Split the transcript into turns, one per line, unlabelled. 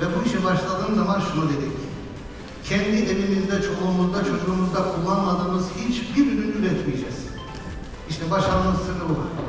Ve bu işe başladığım zaman şunu dedik. Kendi evimizde, çoluğumuzda, çocuğumuzda kullanmadığımız hiçbir ürün üretmeyeceğiz. İşte başarının sırrı bu.